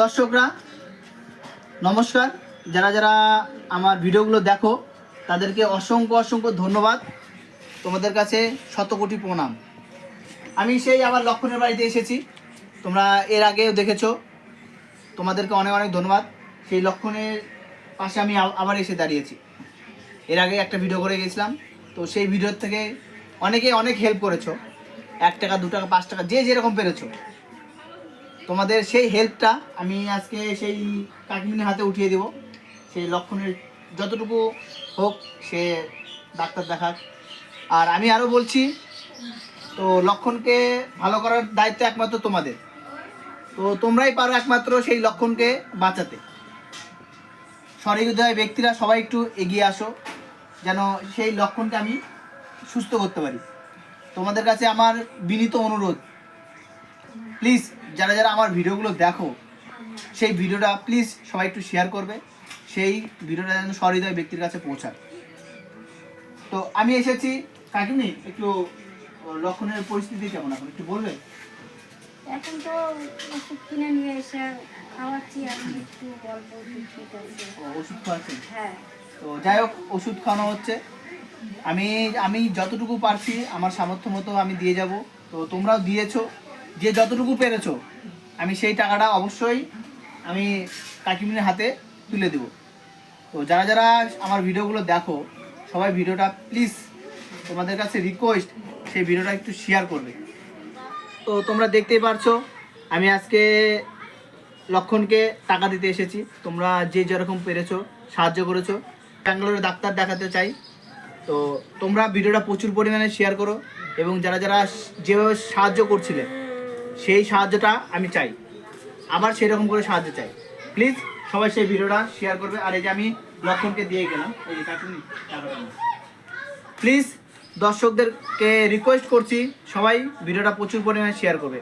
দর্শকরা, নমস্কার। যারা যারা আমার ভিডিওগুলো দেখো, তাদেরকে অসংখ্য অসংখ্য ধন্যবাদ। তোমাদের কাছে শত কোটি প্রণাম। আমি সেই আবার লক্ষণের বাড়িতে এসেছি। তোমরা এর আগেও দেখেছ। তোমাদেরকে অনেক অনেক ধন্যবাদ। সেই লক্ষণের পাশে আমি আবার এসে দাঁড়িয়েছি। এর আগে একটা ভিডিও করে গেছিলাম। তো সেই ভিডিওর থেকে অনেকে অনেক হেল্প করেছ। এক টাকা, দু টাকা, পাঁচ টাকা, যে যেরকম পেরেছ। তোমাদের সেই হেল্পটা আমি আজকে সেই কাকিমিনের হাতে উঠিয়ে দেব। সেই লক্ষণের যতটুকু হোক সে ডাক্তার দেখাক। আর আমি আরও বলছি, তো লক্ষণকে ভালো করার দায়িত্ব একমাত্র তোমাদের। তো তোমরাই পারো একমাত্র সেই লক্ষণকে বাঁচাতে। সহৃদয় ব্যক্তিরা সবাই একটু এগিয়ে আসো, যেন সেই লক্ষণকে আমি সুস্থ করতে পারি। তোমাদের কাছে আমার বিনীত অনুরোধ। প্লিজ যারা যারা আমার ভিডিওগুলো দেখো সেই ভিডিওটা প্লিজ সবাই একটু শেয়ার করবে। সেই ভিডিওটা যেন সহৃদয় ব্যক্তির কাছে পৌঁছায়। তো আমি এসেছি কাকিনি একটু লক্ষণের পরিস্থিতি কেমন এখন? একটু বলবে? এখন তো ওষুধ কিনে নিয়ে এসে খাওয়াচ্ছি আমি একটু অল্প ওষুধ খাওয়াচ্ছেন? হ্যাঁ। তো যাই হোক ওষুধ খাওয়ানো হচ্ছে। আমি আমি যতটুকু পারছি আমার সামর্থ্য মতো আমি দিয়ে যাব। তো তোমরাও দিয়েছ। যে যতটুকু পেরেছ, আমি সেই টাকাটা অবশ্যই আমি কাকিমিনের হাতে তুলে দেব। তো যারা যারা আমার ভিডিওগুলো দেখো, সবাই ভিডিওটা প্লিজ তোমাদের কাছে রিকোয়েস্ট সেই ভিডিওটা একটু শেয়ার করবে। তো তোমরা দেখতেই পারছ, আমি আজকে লক্ষণকে টাকা দিতে এসেছি। তোমরা যে যেরকম পেরেছ, সাহায্য করেছ। ব্যাঙ্গালোরে ডাক্তার দেখাতে চাই। তো তোমরা ভিডিওটা প্রচুর পরিমাণে শেয়ার করো এবং যারা যারা যেভাবে সাহায্য করছিলে সেই সাহায্যটা আমি চাই। আবার সেরকম করে সাহায্য চাই। প্লিজ সবাই সেই ভিডিওটা শেয়ার করবে। আর এই যে আমি লক্ষণকে দিয়ে গেলাম, এই যে প্লিজ দর্শকদেরকে রিকোয়েস্ট করছি, সবাই ভিডিওটা প্রচুর পরিমাণে শেয়ার করবে।